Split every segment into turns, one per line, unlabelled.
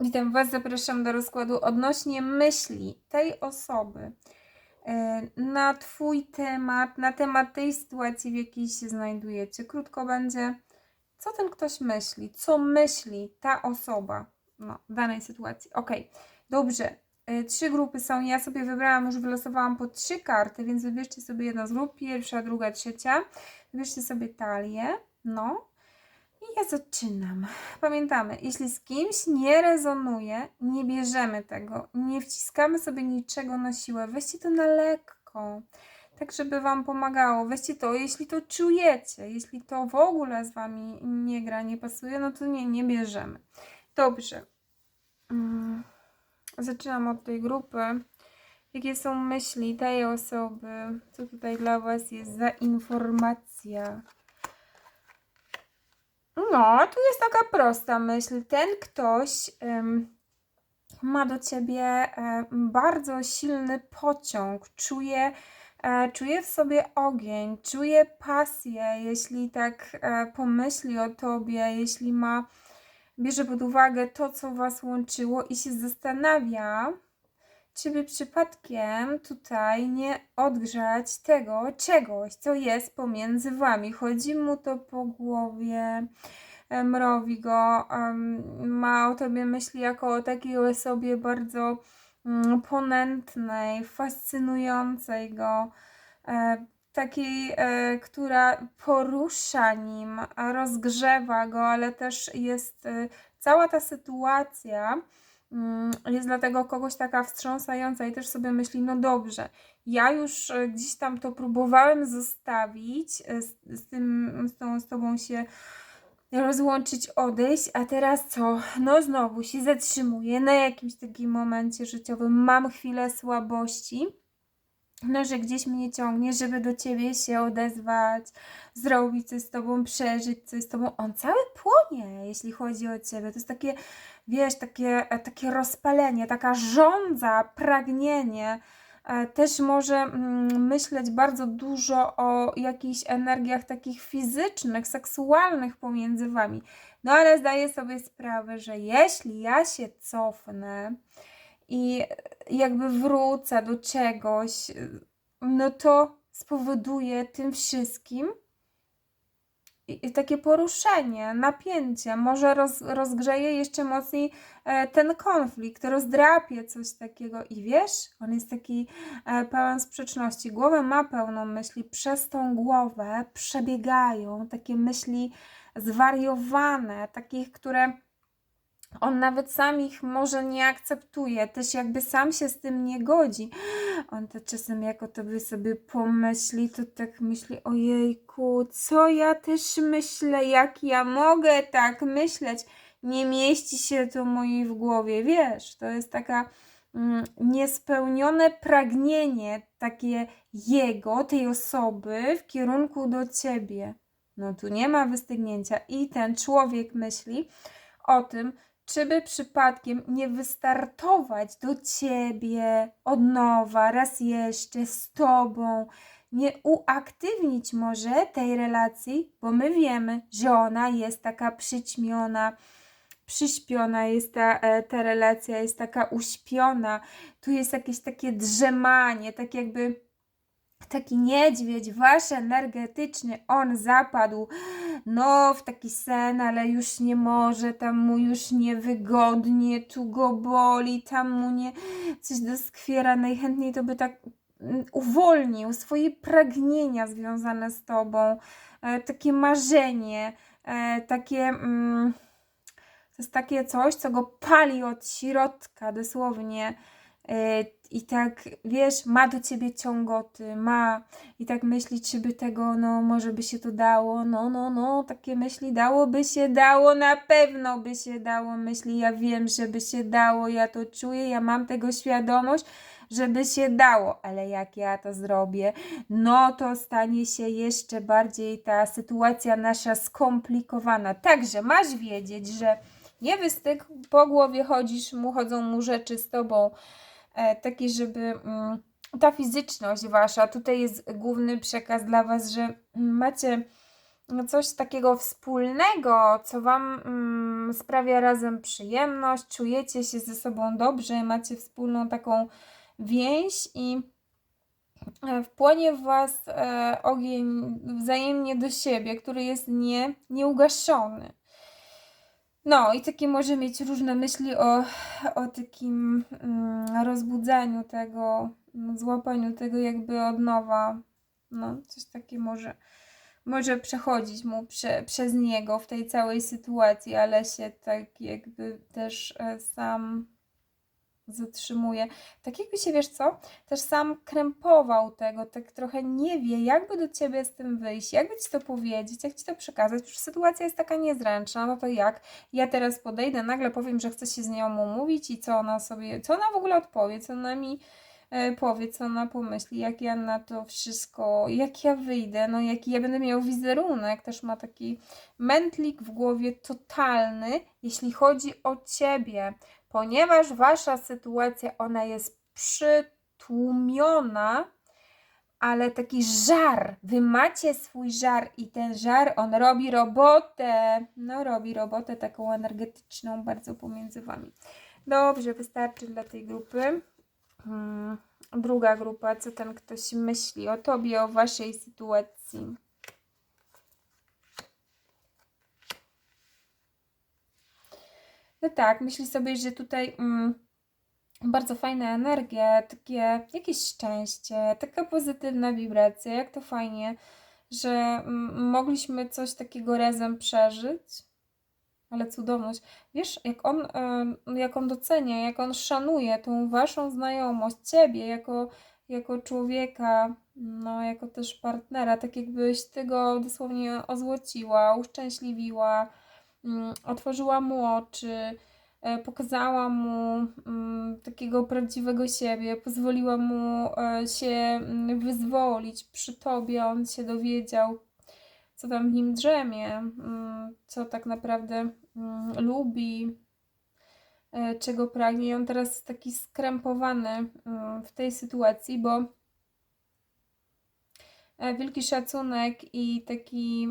Witam Was, zapraszam do rozkładu odnośnie myśli tej osoby e, na Twój temat, na temat tej sytuacji, w jakiej się znajdujecie. Krótko będzie, co ten ktoś myśli, co myśli ta osoba no, w danej sytuacji. Ok, dobrze. E, Trzy grupy są. Ja sobie wybrałam, już wylosowałam po trzy karty, więc wybierzcie sobie jedną z grup. Pierwsza, druga, trzecia. Wybierzcie sobie talię. No. I ja zaczynam. Pamiętamy, jeśli z kimś nie rezonuje, nie bierzemy tego, nie wciskamy sobie niczego na siłę, weźcie to na lekko, tak żeby Wam pomagało. Weźcie to, jeśli to czujecie, jeśli to w ogóle z Wami nie gra, nie pasuje, no to nie, nie bierzemy. Dobrze. Mm, Zaczynam od tej grupy. Jakie są myśli tej osoby? Co tutaj dla Was jest za informacja? No, tu jest taka prosta myśl. Ten ktoś em, ma do ciebie e, bardzo silny pociąg, czuje, e, czuje w sobie ogień, czuje pasję, jeśli tak e, pomyśli o tobie, jeśli ma, bierze pod uwagę to, co was łączyło i się zastanawia, czy by przypadkiem tutaj nie odgrzać tego czegoś, co jest pomiędzy wami. Chodzi mu to po głowie, e, mrowi go, ma o tobie myśli jako o takiej osobie bardzo mm, ponętnej, fascynującej go, e, takiej, e, która porusza nim, rozgrzewa go, ale też jest cała ta sytuacja jest dla tego kogoś taka wstrząsająca i też sobie myśli, no dobrze, ja już e, gdzieś tam to próbowałem zostawić, e, z, z tym, z tą, z tobą się rozłączyć, odejść, a teraz co? No znowu się zatrzymuję na jakimś takim momencie życiowym, mam chwilę słabości, no, że gdzieś mnie ciągnie, żeby do ciebie się odezwać, zrobić coś z tobą, przeżyć coś z tobą. On cały płonie, jeśli chodzi o ciebie. To jest takie, wiesz, takie, takie rozpalenie, taka żądza, pragnienie. E, Też może mm, myśleć bardzo dużo o jakichś energiach takich fizycznych, seksualnych pomiędzy wami. No ale zdaję sobie sprawę, że jeśli ja się cofnę, i jakby wrócę do czegoś, no to spowoduje tym wszystkim takie poruszenie, napięcie, może roz, rozgrzeje jeszcze mocniej e, ten konflikt, rozdrapie coś takiego i wiesz, on jest taki e, pełen sprzeczności. Głowę ma pełną myśli, przez tą głowę przebiegają takie myśli zwariowane, takich, które on nawet sam ich może nie akceptuje, też jakby sam się z tym nie godzi. On to czasem jak o tobie sobie pomyśli, to tak myśli, ojejku, co ja też myślę, jak ja mogę tak myśleć? Nie mieści się to mojej w głowie, wiesz, to jest taka mm, niespełnione pragnienie takie jego, tej osoby w kierunku do ciebie. No tu nie ma wystygnięcia i ten człowiek myśli o tym, czy by przypadkiem nie wystartować do ciebie od nowa, raz jeszcze z tobą, nie uaktywnić może tej relacji, bo my wiemy, że ona jest taka przyćmiona, przyśpiona jest ta, e, ta relacja, jest taka uśpiona, tu jest jakieś takie drzemanie, tak jakby taki niedźwiedź, wasz energetyczny, on zapadł. No w taki sen, ale już nie może, tam mu już niewygodnie, tu go boli, tam mu nie coś doskwiera, najchętniej to by tak mm, uwolnił swoje pragnienia związane z tobą, e, takie marzenie, e, takie mm, to jest takie coś, co go pali od środka, dosłownie i tak, wiesz, ma do ciebie ciągoty, ma i tak myśli, czy by tego, no może by się to dało, no, no, no, takie myśli, dałoby się, dało, na pewno by się dało, myśli, ja wiem, że by się dało, ja to czuję, ja mam tego świadomość, żeby się dało, ale jak ja to zrobię, no to stanie się jeszcze bardziej ta sytuacja nasza skomplikowana. Także masz wiedzieć, że nie wystyk, po głowie chodzisz, mu chodzą mu rzeczy z tobą, e, taki, żeby mm, ta fizyczność wasza, tutaj jest główny przekaz dla was, że macie coś takiego wspólnego, co Wam mm, sprawia razem przyjemność, czujecie się ze sobą dobrze, macie wspólną taką więź i e, wpłonie w Was e, ogień wzajemnie do siebie, który jest nie, nieugaszony. No i takie może mieć różne myśli o, o takim mm, rozbudzaniu tego, złapaniu tego jakby od nowa. No, coś takie może, może przechodzić mu prze, przez niego w tej całej sytuacji, ale się tak jakby też e, sam zatrzymuje. Tak jakby się, wiesz co, też sam krępował tego, tak trochę nie wie, jakby do ciebie z tym wyjść, jakby ci to powiedzieć, jak ci to przekazać, przecież sytuacja jest taka niezręczna, no to jak? Ja teraz podejdę, nagle powiem, że chcę się z nią umówić i co ona sobie, co ona w ogóle odpowie, co ona mi powie, co ona pomyśli, jak ja na to wszystko, jak ja wyjdę, no jaki ja będę miał wizerunek, też ma taki mętlik w głowie totalny, jeśli chodzi o ciebie, ponieważ wasza sytuacja, ona jest przytłumiona, ale taki żar, wy macie swój żar i ten żar, on robi robotę, no robi robotę taką energetyczną bardzo pomiędzy wami. Dobrze, wystarczy dla tej grupy. Hmm, druga grupa, co ten ktoś myśli o tobie, o waszej sytuacji. No tak, myśli sobie, że tutaj mm, bardzo fajna energia, takie jakieś szczęście, taka pozytywna wibracja, jak to fajnie, że mm, mogliśmy coś takiego razem przeżyć. Ale cudowność. Wiesz, jak on, jak on docenia, jak on szanuje tą waszą znajomość, ciebie jako, jako człowieka, no, jako też partnera, tak jakbyś ty go dosłownie ozłociła, uszczęśliwiła, mm, otworzyła mu oczy, e, pokazała mu mm, takiego prawdziwego siebie, pozwoliła mu e, się mm, wyzwolić przy tobie, on się dowiedział, co tam w nim drzemie, mm, co tak naprawdę mm, lubi, e, czego pragnie. I on teraz jest taki skrępowany mm, w tej sytuacji, bo e, wielki szacunek i taki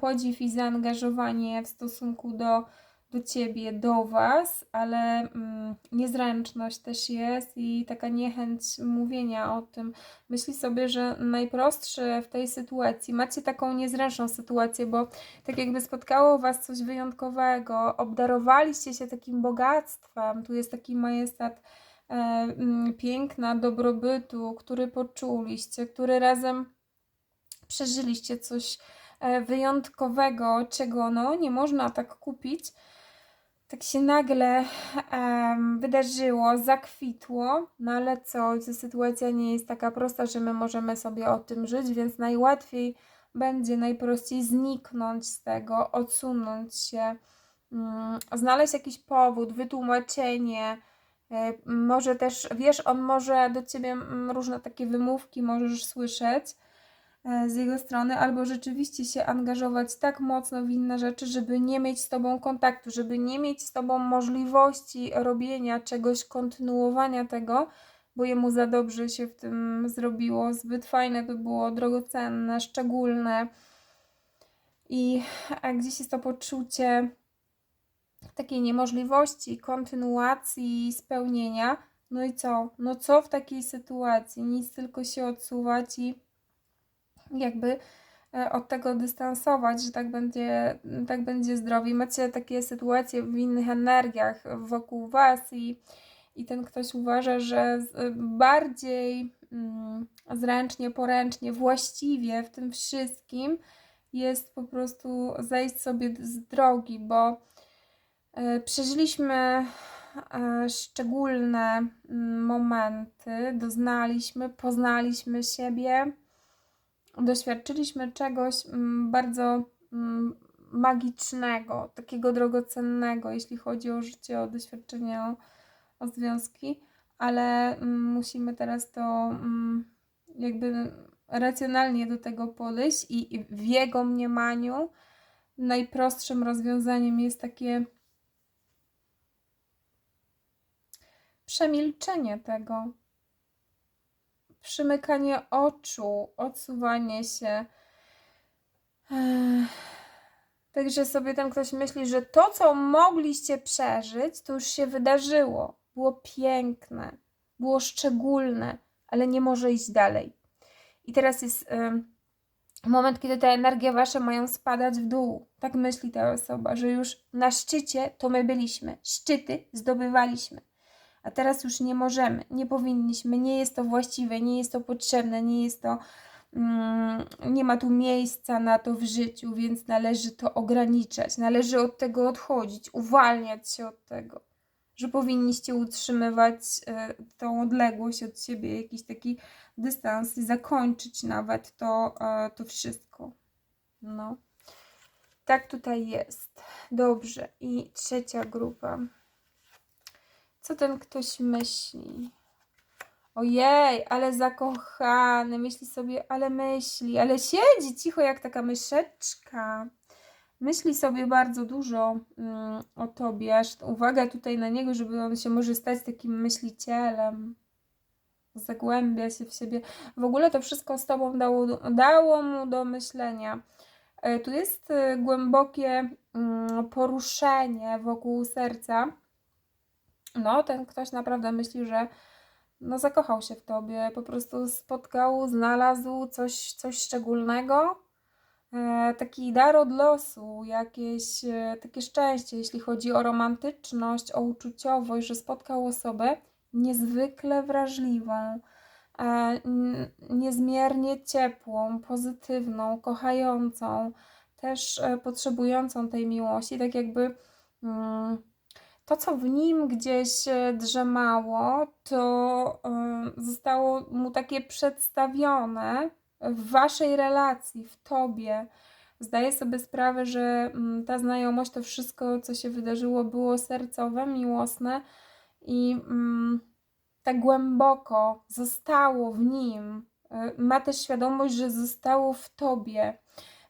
podziw i zaangażowanie w stosunku do do ciebie, do was, ale mm, niezręczność też jest i taka niechęć mówienia o tym. Myśli sobie, że najprostsze w tej sytuacji, macie taką niezręczną sytuację, bo tak jakby spotkało was coś wyjątkowego, obdarowaliście się takim bogactwem, tu jest taki majestat e, mm, piękna, dobrobytu, który poczuliście, który razem przeżyliście coś e, wyjątkowego, czego no nie można tak kupić tak się nagle um, wydarzyło, zakwitło, no ale co, sytuacja nie jest taka prosta, że my możemy sobie o tym żyć, więc najłatwiej będzie najprościej zniknąć z tego, odsunąć się, um, znaleźć jakiś powód, wytłumaczenie. Y, może też, wiesz, on może do ciebie mm, różne takie wymówki możesz słyszeć, z jego strony, albo rzeczywiście się angażować tak mocno w inne rzeczy, żeby nie mieć z tobą kontaktu, żeby nie mieć z tobą możliwości robienia czegoś, kontynuowania tego, bo jemu za dobrze się w tym zrobiło. Zbyt fajne to było, drogocenne, szczególne. I gdzieś jest to poczucie takiej niemożliwości kontynuacji, spełnienia. No i co? No co w takiej sytuacji? Nic tylko się odsuwać i jakby e, od tego dystansować, że tak będzie, tak będzie zdrowiej. Macie takie sytuacje w innych energiach wokół Was i, i ten ktoś uważa, że bardziej mm, zręcznie, poręcznie, właściwie w tym wszystkim jest po prostu zejść sobie z drogi, bo y, przeżyliśmy szczególne momenty, doznaliśmy, poznaliśmy siebie doświadczyliśmy czegoś mm, bardzo mm, magicznego, takiego drogocennego, jeśli chodzi o życie, o doświadczenie, o, o związki, ale mm, musimy teraz to jakby racjonalnie do tego podejść i w jego mniemaniu najprostszym rozwiązaniem jest takie przemilczenie tego, przymykanie oczu, odsuwanie się. Także sobie ten ktoś myśli, że to, co mogliście przeżyć, to już się wydarzyło. Było piękne, było szczególne, ale nie może iść dalej. I teraz jest moment, kiedy te energie wasze mają spadać w dół. Tak myśli ta osoba, że już na szczycie to my byliśmy. Szczyty zdobywaliśmy. A teraz już nie możemy, nie powinniśmy, nie jest to właściwe, nie jest to potrzebne, nie jest to mm, nie ma tu miejsca na to w życiu, więc należy to ograniczać, należy od tego odchodzić, uwalniać się od tego, że powinniście utrzymywać e, tą odległość od siebie, jakiś taki dystans i zakończyć nawet to, e, to wszystko. No. Tak tutaj jest. Dobrze. I trzecia grupa. Co ten ktoś myśli? Ojej, ale zakochany, myśli sobie, ale myśli, ale siedzi cicho jak taka myszeczka. Myśli sobie bardzo dużo mm, o tobie, uwaga tutaj na niego, żeby on się może stać takim myślicielem. Zagłębia się w siebie. W ogóle to wszystko z tobą dało, dało mu do myślenia. E, Tu jest e, głębokie mm, poruszenie wokół serca. No, ten ktoś naprawdę myśli, że no zakochał się w tobie, po prostu spotkał, znalazł coś, coś szczególnego, e, taki dar od losu, jakieś e, takie szczęście, jeśli chodzi o romantyczność, o uczuciowość, że spotkał osobę niezwykle wrażliwą, e, niezmiernie ciepłą, pozytywną, kochającą, też e, potrzebującą tej miłości, tak jakby. Mm, to, co w nim gdzieś e, drzemało, to e, zostało mu takie przedstawione w waszej relacji, w tobie. Zdaję sobie sprawę, że mm, ta znajomość, to wszystko, co się wydarzyło, było sercowe, miłosne i mm, tak głęboko zostało w nim. E, Ma też świadomość, że zostało w tobie.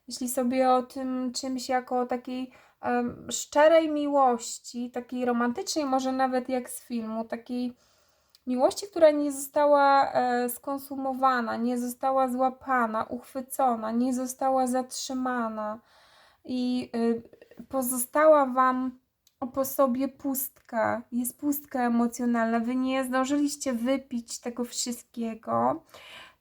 Myśli sobie o tym czymś jako takiej szczerej miłości, takiej romantycznej, może nawet jak z filmu, takiej miłości, która nie została e, skonsumowana, nie została złapana, uchwycona, nie została zatrzymana i y, pozostała Wam po sobie pustka, jest pustka emocjonalna. Wy nie zdążyliście wypić tego wszystkiego,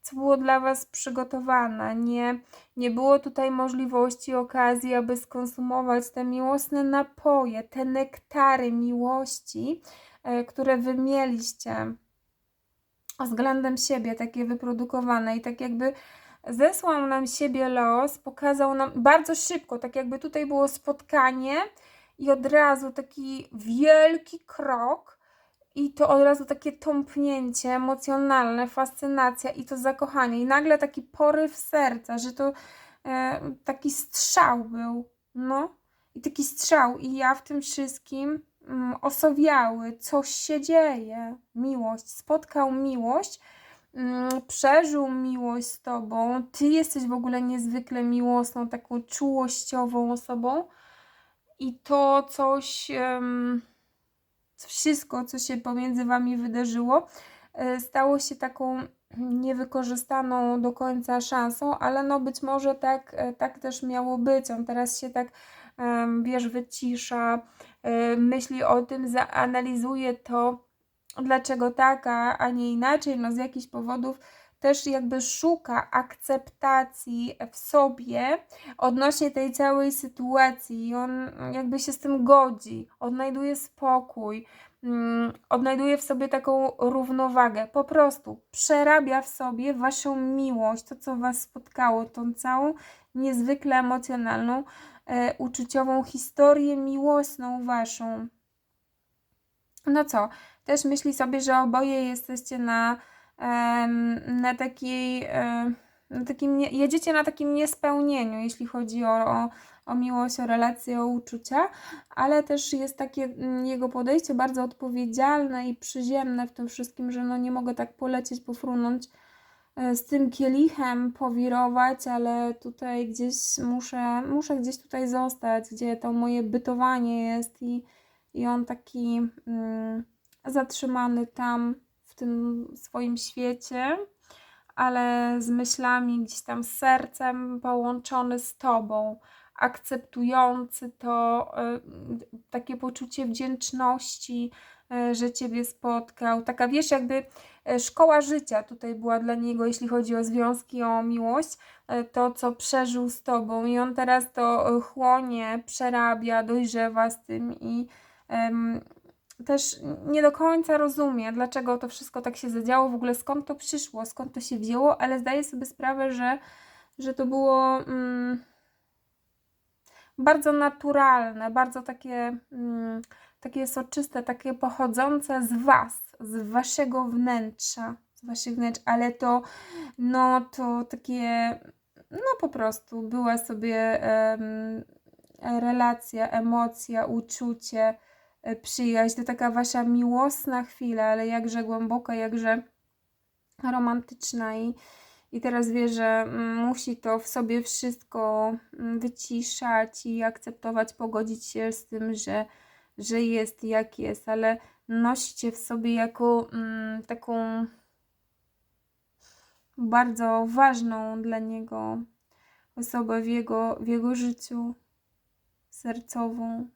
co było dla Was przygotowane. Nie, nie było tutaj możliwości, okazji, aby skonsumować te miłosne napoje, te nektary miłości, e, które Wy mieliście względem siebie, takie wyprodukowane i tak jakby zesłał nam siebie los, pokazał nam bardzo szybko, tak jakby tutaj było spotkanie i od razu taki wielki krok i to od razu takie tąpnięcie emocjonalne, fascynacja i to zakochanie. I nagle taki poryw serca, że to e, taki strzał był, no. I taki strzał. I ja w tym wszystkim mm, osowiały, coś się dzieje, miłość, spotkał miłość, mm, przeżył miłość z tobą, ty jesteś w ogóle niezwykle miłosną, taką czułościową osobą. I to coś, em, wszystko, co się pomiędzy wami wydarzyło, e, stało się taką niewykorzystaną do końca szansą, ale no być może tak, e, tak też miało być. On teraz się tak, wiesz, wycisza, e, myśli o tym, zaanalizuje to, dlaczego tak, a, a nie inaczej, no z jakichś powodów też jakby szuka akceptacji w sobie odnośnie tej całej sytuacji i on jakby się z tym godzi, odnajduje spokój, mm, odnajduje w sobie taką równowagę, po prostu przerabia w sobie waszą miłość, to co was spotkało, tą całą niezwykle emocjonalną, e, uczuciową historię miłosną waszą. No co, też myśli sobie, że oboje jesteście na, na takiej, na takim, jedziecie na takim niespełnieniu, jeśli chodzi o, o, o miłość, o relacje, o uczucia, ale też jest takie mm, jego podejście bardzo odpowiedzialne i przyziemne w tym wszystkim, że no nie mogę tak polecieć, pofrunąć e, z tym kielichem, powirować, ale tutaj gdzieś muszę, muszę gdzieś tutaj zostać, gdzie to moje bytowanie jest i, i on taki mm, zatrzymany tam tym swoim świecie, ale z myślami gdzieś tam z sercem połączony z tobą, akceptujący to e, takie poczucie wdzięczności, e, że ciebie spotkał. Taka wiesz, jakby e, szkoła życia tutaj była dla niego, jeśli chodzi o związki, o miłość, to co przeżył z tobą i on teraz to chłonie, przerabia, dojrzewa z tym i też nie do końca rozumie, dlaczego to wszystko tak się zadziało, w ogóle skąd to przyszło, skąd to się wzięło, ale zdaje sobie sprawę, że, że to było mm, bardzo naturalne, bardzo takie, mm, takie soczyste, takie pochodzące z Was, z Waszego wnętrza, z Waszych wnętrz, ale to, no to takie, no po prostu była sobie em, relacja, emocja, uczucie, przyjaźń, to taka wasza miłosna chwila, ale jakże głęboka, jakże romantyczna i, i teraz wie, że mm, musi to w sobie wszystko mm, wyciszać i akceptować, pogodzić się z tym, że, że jest jak jest, ale nosicie w sobie jako mm, taką bardzo ważną dla niego osobę w jego, w jego życiu sercową.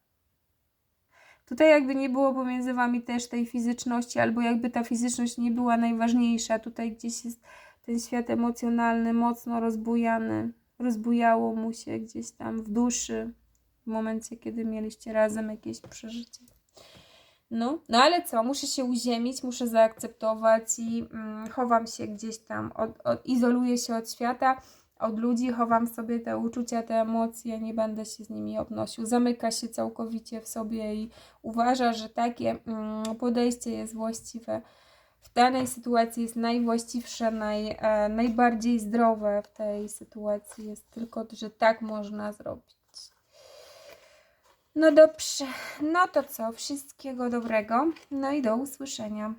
Tutaj jakby nie było pomiędzy wami też tej fizyczności, albo jakby ta fizyczność nie była najważniejsza. Tutaj gdzieś jest ten świat emocjonalny mocno rozbujany. Rozbujało mu się gdzieś tam w duszy w momencie, kiedy mieliście razem jakieś przeżycie. No, no ale co, muszę się uziemić, muszę zaakceptować i mm, chowam się gdzieś tam, od, od, izoluję się od świata, od ludzi, chowam sobie te uczucia, te emocje, nie będę się z nimi obnosił. Zamyka się całkowicie w sobie i uważa, że takie mm, podejście jest właściwe. W danej sytuacji jest najwłaściwsze, naj, e, najbardziej zdrowe w tej sytuacji jest tylko, że tak można zrobić. No dobrze, no to co, wszystkiego dobrego, no i do usłyszenia.